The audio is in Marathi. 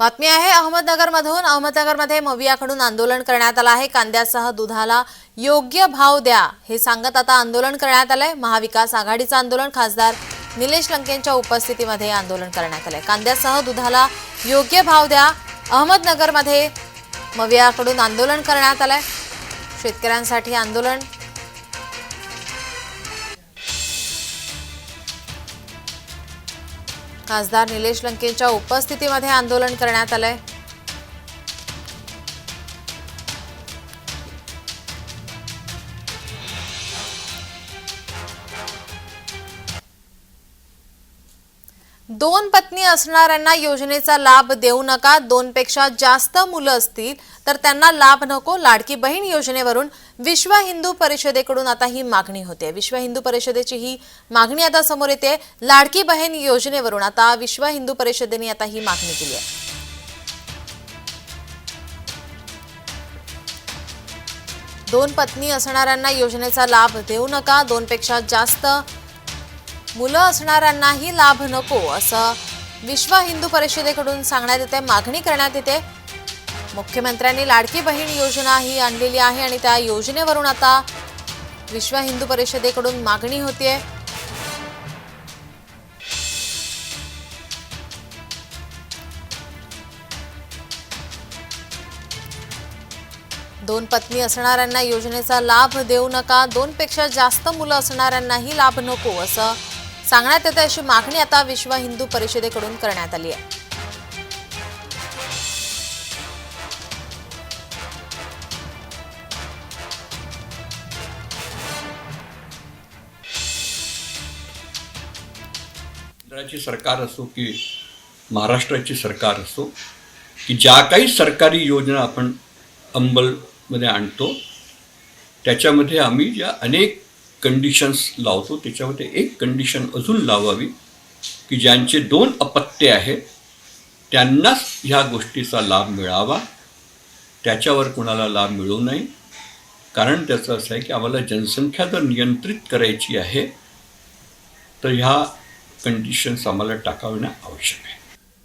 बातमी आहे अहमदनगरमधून अहमदनगरमध्ये मवियाकडून आंदोलन करण्यात आलं आहे. कांद्यासह दुधाला योग्य भाव द्या हे सांगत आता आंदोलन करण्यात आलंय. महाविकास आघाडीचं आंदोलन खासदार निलेश लंकेंच्या उपस्थितीमध्ये आंदोलन करण्यात आलंय. कांद्यासह दुधाला योग्य भाव द्या अहमदनगरमध्ये मवियाकडून आंदोलन करण्यात आलंय. शेतकऱ्यांसाठी आंदोलन खासदार निलेश लंकेंच्या उपस्थितीमध्ये आंदोलन करण्यात आलंय. दोन पत्नी असणाऱ्यांना योजनेचा लाभ देऊ नका. दोनपेक्षा जास्त मुलं असतील तर त्यांना लाभ नको. लाडकी बहीण योजनेवरून विश्व हिंदू परिषदेकडून आता ही मागणी होते. विश्व हिंदू परिषदेची ही मागणी आता समोर येते. लाडकी बहीण योजनेवरून आता विश्व हिंदू परिषदेने आता ही मागणी केली आहे. दोन पत्नी असणाऱ्यांना योजनेचा लाभ देऊ नका. दोनपेक्षा जास्त मुलं असणाऱ्यांनाही लाभ नको असं विश्व हिंदू परिषदेकडून सांगण्यात येते. मागणी करण्यात येते. मुख्यमंत्र्यांनी लाडकी बहीण योजना ही आणलेली आहे आणि त्या योजनेवरून आता विश्व हिंदू परिषदेकडून मागणी होतीये. दोन पत्नी असणाऱ्यांना योजनेचा लाभ देऊ नका. दोनपेक्षा जास्त मुलं असणाऱ्यांनाही लाभ नको असं सांगण्यात येते अशी मागणी आता विश्व हिंदू परिषदेकडून करण्यात आली आहे. केंद्राची सरकार असो की महाराष्ट्राची सरकार असो की ज्या काही सरकारी योजना आपण अंमलमध्ये आणतो त्याच्यामध्ये आम्ही ज्या अनेक कंडिशन्स लावतो. त्याच्यामध्ये एक कंडिशन अजून लावावी की ज्यांचे दोन अपत्य आहेत त्यांनाच ह्या गोष्टीचा लाभ मिळावा. त्याच्यावर कोणाला लाभ मिळू नये. कारण त्याचं असं आहे की आम्हाला जनसंख्या जर नियंत्रित करायची आहे तर ह्या कंडिशन्स आम्हाला टाकावणं आवश्यक आहे.